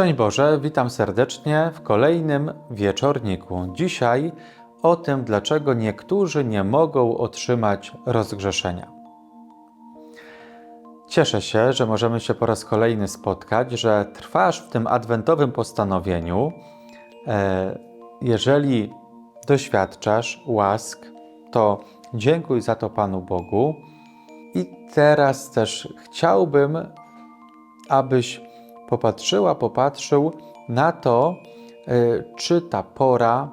Szczęść Boże, witam serdecznie w kolejnym wieczorniku. Dzisiaj o tym, dlaczego niektórzy nie mogą otrzymać rozgrzeszenia. Cieszę się, że możemy się po raz kolejny spotkać, że trwasz w tym adwentowym postanowieniu. E, Jeżeli doświadczasz łask, to dziękuj za to Panu Bogu. I teraz też chciałbym, abyś popatrzyła, popatrzył na to, y, czy ta pora,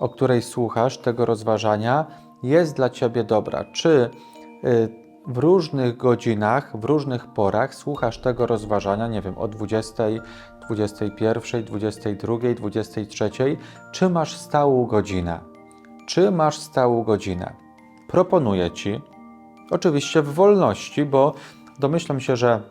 o której słuchasz tego rozważania, jest dla ciebie dobra. Czy y, w różnych godzinach, w różnych porach słuchasz tego rozważania, nie wiem, o 20, 21, 22, 23, czy masz stałą godzinę? Czy masz stałą godzinę? Proponuję ci, oczywiście w wolności, bo domyślam się, że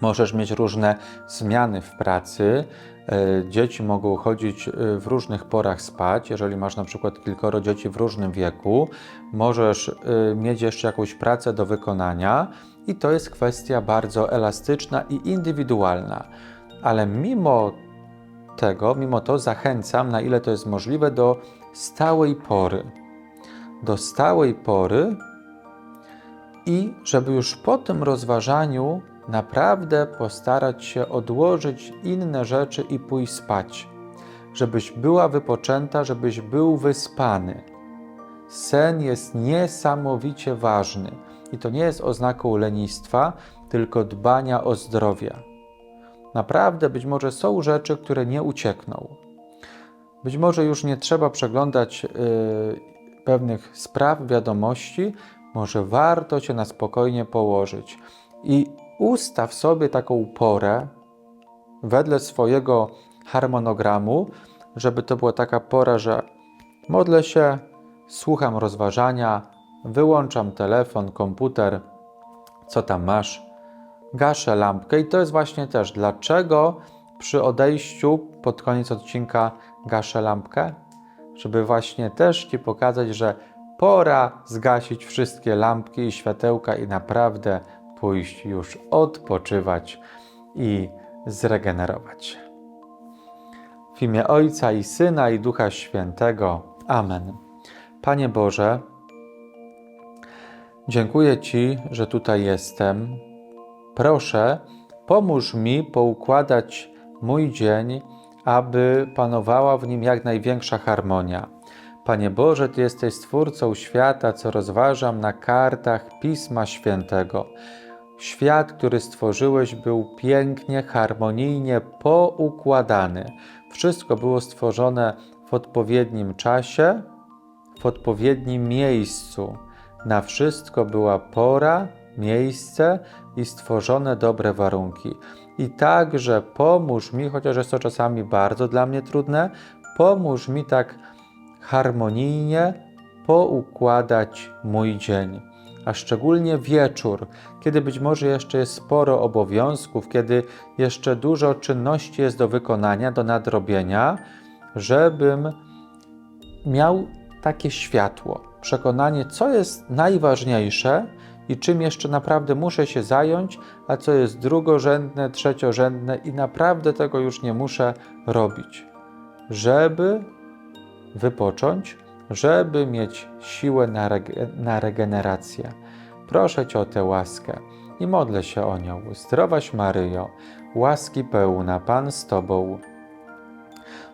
Możesz mieć różne zmiany w pracy. E, Dzieci mogą chodzić e, w różnych porach spać. Jeżeli masz na przykład kilkoro dzieci w różnym wieku, możesz e, mieć jeszcze jakąś pracę do wykonania, i to jest kwestia bardzo elastyczna i indywidualna. Ale mimo tego, mimo to zachęcam, na ile to jest możliwe, do stałej pory. Do stałej pory i żeby już po tym rozważaniu naprawdę postarać się odłożyć inne rzeczy i pójść spać, żebyś była wypoczęta, żebyś był wyspany. Sen jest niesamowicie ważny i to nie jest oznaką lenistwa, tylko dbania o zdrowie. Naprawdę być może są rzeczy, które nie uciekną. Być może już nie trzeba przeglądać yy, pewnych spraw, wiadomości, może warto się na spokojnie położyć i ustaw sobie taką porę wedle swojego harmonogramu, żeby to była taka pora, że modlę się, słucham rozważania, wyłączam telefon, komputer, co tam masz, gaszę lampkę. I to jest właśnie też dlaczego przy odejściu pod koniec odcinka gaszę lampkę, żeby właśnie też Ci pokazać, że pora zgasić wszystkie lampki i światełka i naprawdę pójść już odpoczywać i zregenerować. W imię Ojca i Syna i Ducha Świętego. Amen. Panie Boże, dziękuję Ci, że tutaj jestem. Proszę, pomóż mi poukładać mój dzień, aby panowała w nim jak największa harmonia. Panie Boże, Ty jesteś Stwórcą świata, co rozważam na kartach Pisma Świętego. Świat, który stworzyłeś, był pięknie, harmonijnie poukładany. Wszystko było stworzone w odpowiednim czasie, w odpowiednim miejscu. Na wszystko była pora, miejsce i stworzone dobre warunki. I także pomóż mi, chociaż jest to czasami bardzo dla mnie trudne, pomóż mi tak harmonijnie poukładać mój dzień a szczególnie wieczór, kiedy być może jeszcze jest sporo obowiązków, kiedy jeszcze dużo czynności jest do wykonania, do nadrobienia, żebym miał takie światło, przekonanie, co jest najważniejsze i czym jeszcze naprawdę muszę się zająć, a co jest drugorzędne, trzeciorzędne i naprawdę tego już nie muszę robić, żeby wypocząć żeby mieć siłę na, rege na regenerację. Proszę Cię o tę łaskę i modlę się o nią. Zdrowaś Maryjo, łaski pełna, Pan z Tobą.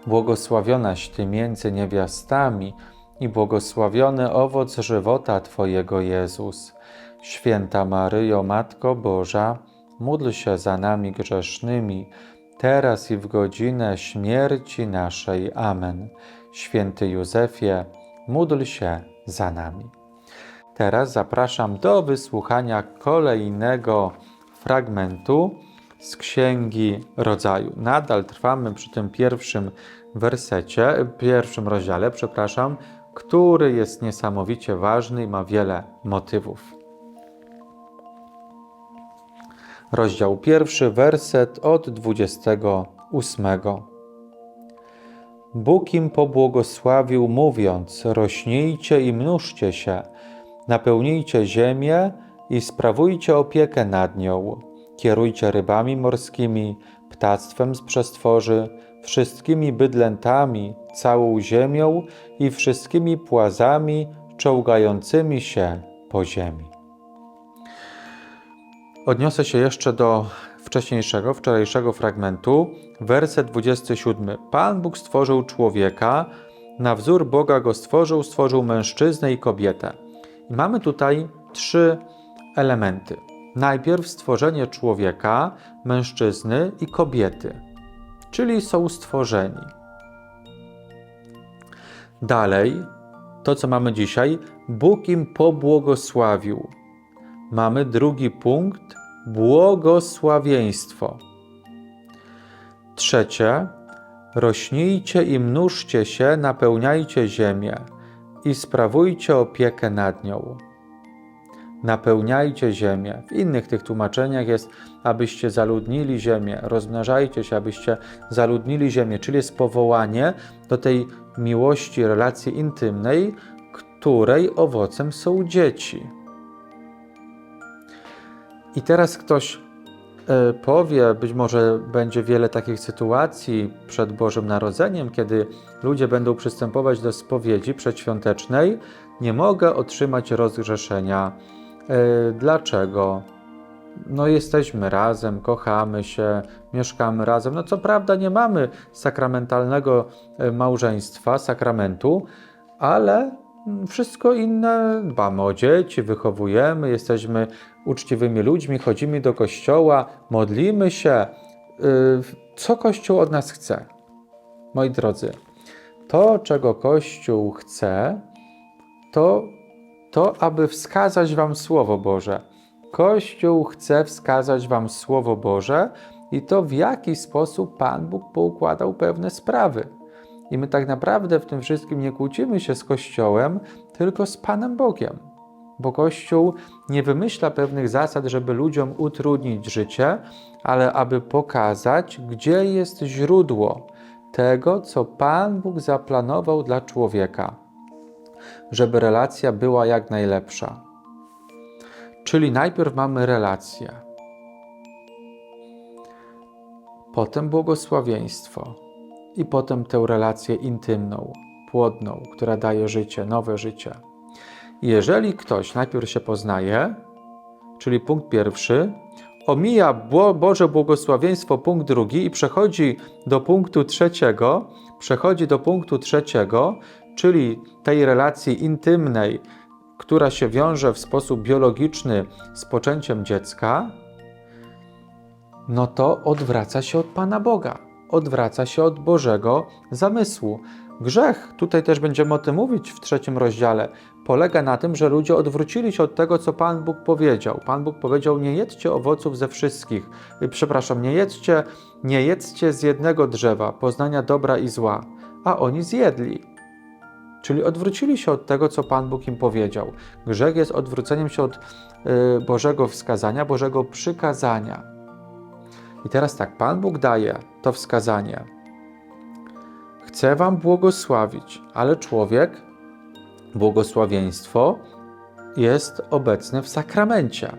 Błogosławionaś Ty między niewiastami i błogosławiony owoc żywota Twojego Jezus. Święta Maryjo, Matko Boża, módl się za nami grzesznymi, teraz i w godzinę śmierci naszej. Amen. Święty Józefie, módl się za nami. Teraz zapraszam do wysłuchania kolejnego fragmentu z Księgi Rodzaju. Nadal trwamy przy tym pierwszym wersecie, pierwszym rozdziale, przepraszam, który jest niesamowicie ważny i ma wiele motywów. Rozdział pierwszy, werset od 28. Bóg im pobłogosławił, mówiąc: Rośnijcie i mnóżcie się, napełnijcie ziemię i sprawujcie opiekę nad nią. Kierujcie rybami morskimi, ptactwem z przestworzy, wszystkimi bydlętami, całą ziemią i wszystkimi płazami czołgającymi się po ziemi. Odniosę się jeszcze do wcześniejszego, wczorajszego fragmentu, werset 27. Pan Bóg stworzył człowieka, na wzór Boga go stworzył, stworzył mężczyznę i kobietę. I mamy tutaj trzy elementy. Najpierw stworzenie człowieka, mężczyzny i kobiety, czyli są stworzeni. Dalej, to co mamy dzisiaj, Bóg im pobłogosławił. Mamy drugi punkt błogosławieństwo. Trzecie, rośnijcie i mnóżcie się, napełniajcie ziemię i sprawujcie opiekę nad nią. Napełniajcie ziemię. W innych tych tłumaczeniach jest, abyście zaludnili ziemię, rozmnażajcie się, abyście zaludnili ziemię, czyli jest powołanie do tej miłości, relacji intymnej, której owocem są dzieci. I teraz ktoś e, powie, być może będzie wiele takich sytuacji przed Bożym Narodzeniem, kiedy ludzie będą przystępować do spowiedzi przedświątecznej, nie mogę otrzymać rozgrzeszenia. E, dlaczego? No, jesteśmy razem, kochamy się, mieszkamy razem. No, co prawda, nie mamy sakramentalnego e, małżeństwa, sakramentu, ale wszystko inne dbamy o dzieci, wychowujemy, jesteśmy uczciwymi ludźmi, chodzimy do kościoła, modlimy się. Y, co Kościół od nas chce? Moi drodzy, to, czego Kościół chce, to to, aby wskazać Wam Słowo Boże. Kościół chce wskazać Wam Słowo Boże i to, w jaki sposób Pan Bóg poukładał pewne sprawy. I my tak naprawdę w tym wszystkim nie kłócimy się z Kościołem, tylko z Panem Bogiem. Bo Kościół nie wymyśla pewnych zasad, żeby ludziom utrudnić życie, ale aby pokazać, gdzie jest źródło tego, co Pan Bóg zaplanował dla człowieka, żeby relacja była jak najlepsza. Czyli najpierw mamy relację, potem błogosławieństwo i potem tę relację intymną, płodną, która daje życie, nowe życie. Jeżeli ktoś najpierw się poznaje, czyli punkt pierwszy, omija Boże błogosławieństwo, punkt drugi i przechodzi do punktu trzeciego, przechodzi do punktu trzeciego, czyli tej relacji intymnej, która się wiąże w sposób biologiczny z poczęciem dziecka, no to odwraca się od Pana Boga odwraca się od Bożego zamysłu. Grzech, tutaj też będziemy o tym mówić w trzecim rozdziale, polega na tym, że ludzie odwrócili się od tego, co Pan Bóg powiedział. Pan Bóg powiedział: Nie jedzcie owoców ze wszystkich. Y, przepraszam, nie jedzcie, nie jedzcie z jednego drzewa, poznania dobra i zła. A oni zjedli. Czyli odwrócili się od tego, co Pan Bóg im powiedział. Grzech jest odwróceniem się od y, Bożego wskazania, Bożego przykazania. I teraz tak, Pan Bóg daje to wskazanie. Chcę Wam błogosławić, ale człowiek, błogosławieństwo jest obecne w sakramencie.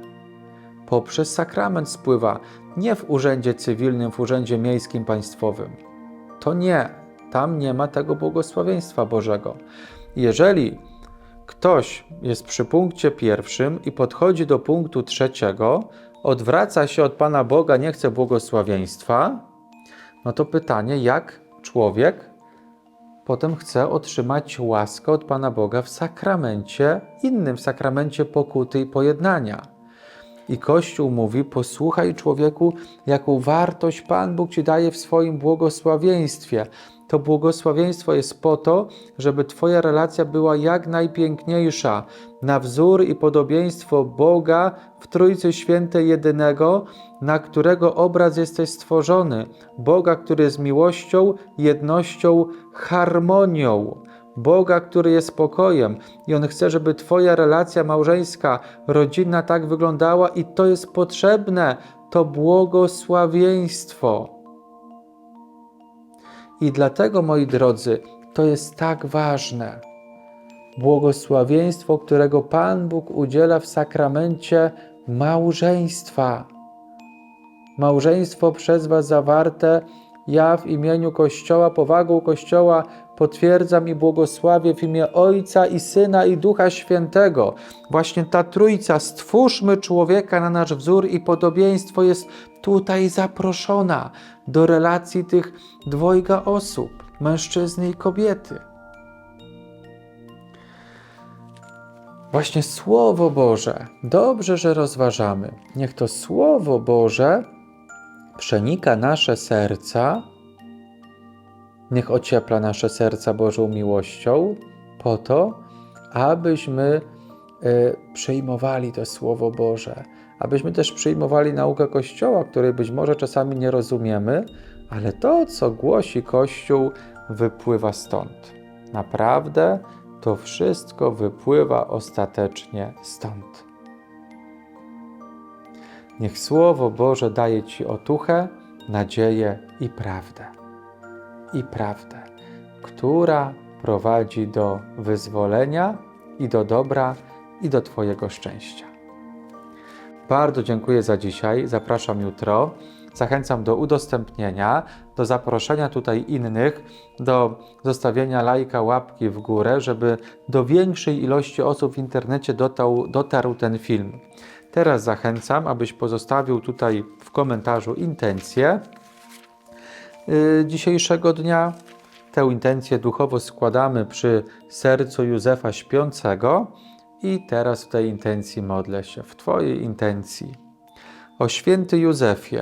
Poprzez sakrament spływa nie w urzędzie cywilnym, w urzędzie miejskim, państwowym. To nie, tam nie ma tego błogosławieństwa Bożego. Jeżeli ktoś jest przy punkcie pierwszym i podchodzi do punktu trzeciego, odwraca się od Pana Boga, nie chce błogosławieństwa, no to pytanie, jak człowiek potem chce otrzymać łaskę od Pana Boga w sakramencie innym, w sakramencie pokuty i pojednania. I Kościół mówi: Posłuchaj, człowieku, jaką wartość Pan Bóg ci daje w swoim błogosławieństwie. To błogosławieństwo jest po to, żeby Twoja relacja była jak najpiękniejsza, na wzór i podobieństwo Boga w Trójcy Świętej Jedynego, na którego obraz jesteś stworzony. Boga, który jest miłością, jednością, harmonią. Boga, który jest spokojem i On chce, żeby Twoja relacja małżeńska, rodzinna tak wyglądała i to jest potrzebne, to błogosławieństwo. I dlatego, moi drodzy, to jest tak ważne. Błogosławieństwo, którego Pan Bóg udziela w sakramencie małżeństwa. Małżeństwo przez Was zawarte, ja w imieniu Kościoła, powagą Kościoła potwierdzam i błogosławię w imię Ojca i Syna i Ducha Świętego. Właśnie ta trójca, stwórzmy człowieka na nasz wzór i podobieństwo jest tutaj zaproszona do relacji tych dwojga osób, mężczyzny i kobiety. Właśnie Słowo Boże, dobrze, że rozważamy. Niech to Słowo Boże przenika nasze serca, niech ociepla nasze serca Bożą miłością, po to, abyśmy y, przyjmowali to Słowo Boże, abyśmy też przyjmowali naukę Kościoła, której być może czasami nie rozumiemy, ale to, co głosi Kościół, wypływa stąd. Naprawdę to wszystko wypływa ostatecznie stąd. Niech Słowo Boże daje Ci otuchę, nadzieję i prawdę. I prawdę, która prowadzi do wyzwolenia i do dobra i do Twojego szczęścia. Bardzo dziękuję za dzisiaj. Zapraszam jutro. Zachęcam do udostępnienia, do zaproszenia tutaj innych, do zostawienia lajka, łapki w górę, żeby do większej ilości osób w internecie dotarł, dotarł ten film. Teraz zachęcam, abyś pozostawił tutaj w komentarzu intencję yy, dzisiejszego dnia. Tę intencję duchowo składamy przy sercu Józefa Śpiącego i teraz w tej intencji modlę się, w Twojej intencji. O święty Józefie,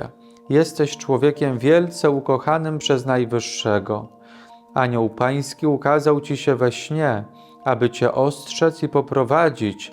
jesteś człowiekiem wielce ukochanym przez Najwyższego. Anioł Pański ukazał Ci się we śnie, aby Cię ostrzec i poprowadzić,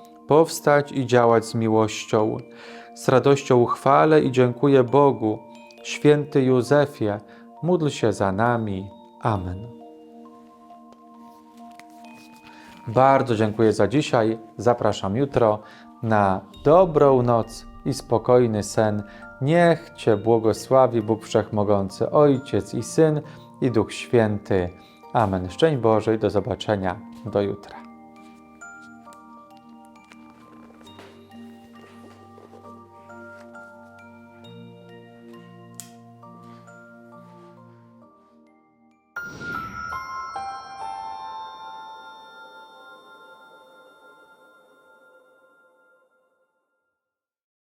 powstać i działać z miłością. Z radością chwalę i dziękuję Bogu. Święty Józefie, módl się za nami. Amen. Bardzo dziękuję za dzisiaj. Zapraszam jutro na dobrą noc i spokojny sen. Niech Cię błogosławi Bóg Wszechmogący, Ojciec i Syn i Duch Święty. Amen. Szczęść Boże i do zobaczenia. Do jutra.